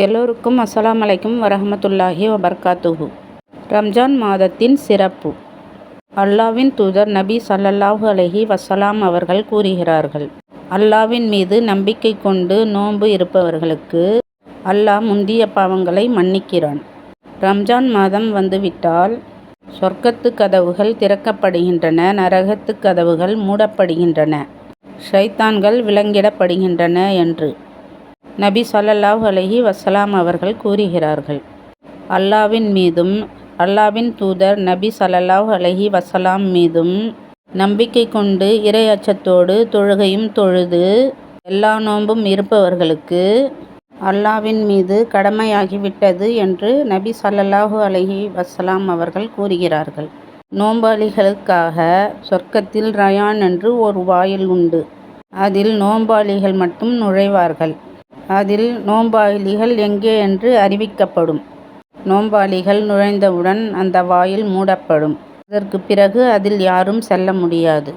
எல்லோருக்கும் அஸ்லாம் அலைக்கும் வரஹமத்துல்லாஹி வபர்காத்துஹு. ரம்ஜான் மாதத்தின் சிறப்பு. அல்லாவின் தூதர் நபி சல்லல்லாஹு அலஹி வசலாம் அவர்கள் கூறுகிறார்கள் அல்லாவின் மீது நம்பிக்கை கொண்டு நோன்பு இருப்பவர்களுக்கு அல்லாஹ் முந்திய பாவங்களை மன்னிக்கிறான். ரம்ஜான் மாதம் வந்துவிட்டால் சொர்க்கத்து கதவுகள் திறக்கப்படுகின்றன நரகத்து கதவுகள் மூடப்படுகின்றன ஷைத்தான்கள் விலங்கிடப்படுகின்றன என்று. நபி சல்லல்லாஹ் அலைஹி வசலாம் அவர்கள் கூறுகிறார்கள். அல்லாவின் மீதும் அல்லாவின் தூதர் நபி சல்லல்லாஹ் அலைஹி வசலாம் மீதும் நம்பிக்கை கொண்டு இறை அச்சத்தோடு தொழுகையும் தொழுது எல்லா நோன்பும் இருப்பவர்களுக்கு அல்லாவின் மீது கடமையாகிவிட்டது என்று நபி சல்லல்லாஹு அலைஹி வசலாம் அவர்கள் கூறுகிறார்கள். நோம்பாளிகளுக்காக சொர்க்கத்தில் ரயான் என்று ஒரு வாயில் உண்டு. அதில் நோம்பாளிகள் மட்டும் நுழைவார்கள். அதில் நோம்பாளிகள் எங்கே என்று அறிவிக்கப்படும். நோம்பாளிகள் நுழைந்தவுடன் அந்த வாயில் மூடப்படும். அதற்கு பிறகு அதில் யாரும் செல்ல முடியாது.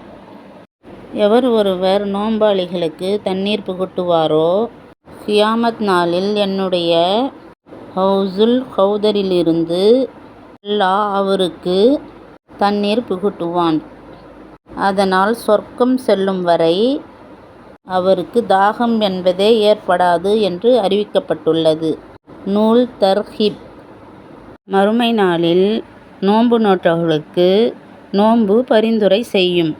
எவர் ஒருவர் நோம்பாளிகளுக்கு தண்ணீர் புகட்டுவாரோ? கியாமத் நாளில் என்னுடைய ஹவுசுல் ஹவுதரிலிருந்து அல்லாஹ் அவருக்கு தண்ணீர் புகட்டுவான். அதனால் சொர்க்கம் செல்லும் வரை அவருக்கு தாகம் என்பதே ஏற்படாது என்று அறிவிக்கப்பட்டுள்ளது. நூல் தர்ஹிப். மறுமை நாளில் நோன்பு நோற்றவர்களுக்கு நோன்பு பரிந்துரை செய்யும்.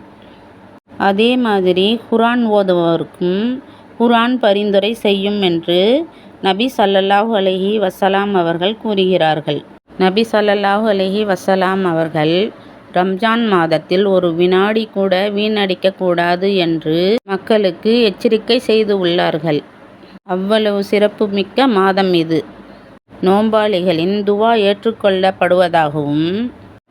அதே மாதிரி குரான் ஓதுபவருக்கும் குரான் பரிந்துரை செய்யும் என்று நபி சல்லல்லாஹு அலைஹி வசலாம் அவர்கள் கூறுகிறார்கள். நபி சல்லல்லாஹு அலைஹி வசலாம் அவர்கள் ரம்ஜான் மாதத்தில் ஒரு வினாடி கூட வீணடிக்கக்கூடாது என்று மக்களுக்கு எச்சரிக்கை செய்து உள்ளார்கள். அவ்வளவு சிறப்புமிக்க மாதம் இது. நோம்பாளிகளின் துவா ஏற்றுக்கொள்ளப்படுவதாகவும்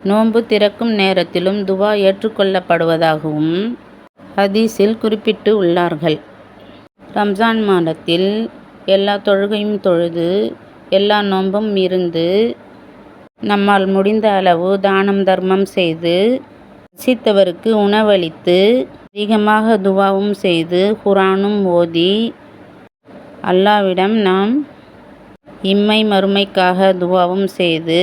நோன்பு திறக்கும் நேரத்திலும் துவா ஏற்றுக்கொள்ளப்படுவதாகவும் ஹதீஸில் குறிப்பிட்டு உள்ளார்கள். ரம்ஜான் மாதத்தில் எல்லா தொழுகையும் தொழுது எல்லா நோன்பும் இருந்து நம்மால் முடிந்த அளவு தானம் தர்மம் செய்து ரசித்தவருக்கு உணவளித்து அதிகமாக துவாவும் செய்து குரானும் ஓதி அல்லாவிடம் நாம் இம்மை மறுமைக்காக துவாவும் செய்து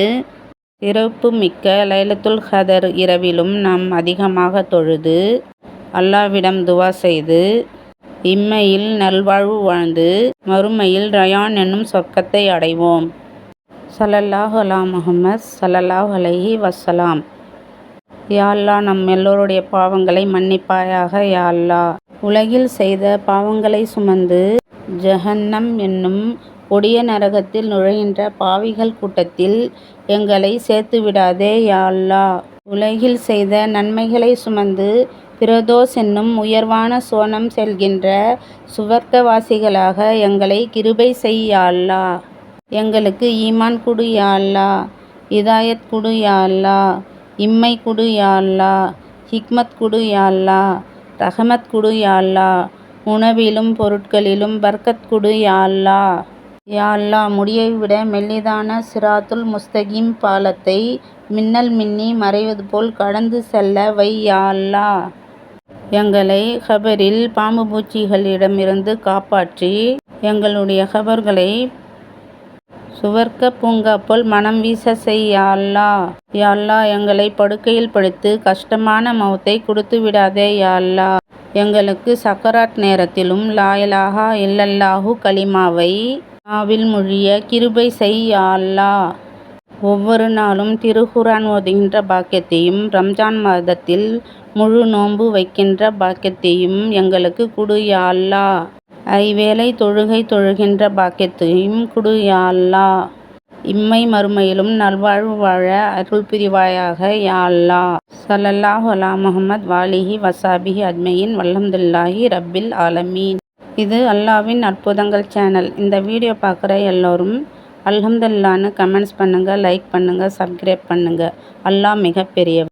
சிறப்பு மிக்க லைலத்துல் ஹதர் இரவிலும் நாம் அதிகமாக தொழுது அல்லாவிடம் துவா செய்து இம்மையில் நல்வாழ்வு வாழ்ந்து மறுமையில் ரயான் என்னும் சொர்க்கத்தை அடைவோம். சல்லல்லாஹ் அலா முகமது சல்லல்லாஹ் அலஹி வசலாம். யாழ்லா நம் எல்லோருடைய பாவங்களை மன்னிப்பாயாக யாழ்லா உலகில் செய்த பாவங்களை சுமந்து ஜஹன்னம் என்னும் கொடிய நரகத்தில் நுழைகின்ற பாவிகள் கூட்டத்தில் எங்களை சேர்த்து விடாதே யாழ்லா உலகில் செய்த நன்மைகளை சுமந்து பிரதோஸ் என்னும் உயர்வான சோனம் செல்கின்ற சுவர்க்கவாசிகளாக எங்களை கிருபை செய்யாள்லா எங்களுக்கு ஈமான் குடு யா அல்லா இதாயத் குடு யா அல்லா இம்மை குடு யா அல்லா ஹிக்மத் குடு யா அல்லா ரஹமத் குடு யா அல்லா உணவிலும் பொருட்களிலும் பர்க்கத் குடு யா அல்லா. யா அல்லா முடியை விட மெல்லிதான சிராத்துல் முஸ்தகீம் பாலத்தை மின்னல் மின்னி மறைவது போல் கடந்து செல்ல வை யா அல்லா. எங்களை ஹபரில் பாம்பு பூச்சிகளிடமிருந்து காப்பாற்றி எங்களுடைய ஹபர்களை சுவர்க்க பூங்கா போல் மனம் வீச செய் யாழ்லா அல்லா. எங்களை படுக்கையில் படுத்து கஷ்டமான மௌத்தை கொடுத்து விடாதே யாழ்லா எங்களுக்கு சக்கராட் நேரத்திலும் லாயலாகா இல்லல்லாஹு கலிமாவை நாவில் மொழிய கிருபை செய் ஒவ்வொரு நாளும் திருகுரான் ஓதுகின்ற பாக்கியத்தையும் ரம்ஜான் மாதத்தில் முழு நோன்பு வைக்கின்ற பாக்கியத்தையும் எங்களுக்கு குடு யாழ்லா ஐவேளை தொழுகை தொழுகின்ற பாக்கியத்தையும் குடு யா அல்லாஹ் இம்மை மறுமையிலும் நல்வாழ்வு வாழ அருள் புரிவாயாக யா அல்லா. அலா முகமது வாலிஹி வசாபிஹி அஜ்மையின் வல்லம்துல்லாஹி ரப்பில் ஆலமீன். இது அல்லாவின் அற்புதங்கள் சேனல். இந்த வீடியோ பார்க்குற எல்லோரும் அல்ஹம்துல்லான்னு கமெண்ட்ஸ் பண்ணுங்கள் லைக் பண்ணுங்கள் சப்ஸ்கிரைப் பண்ணுங்கள் அல்லாஹ் மிகப்பெரியவர்.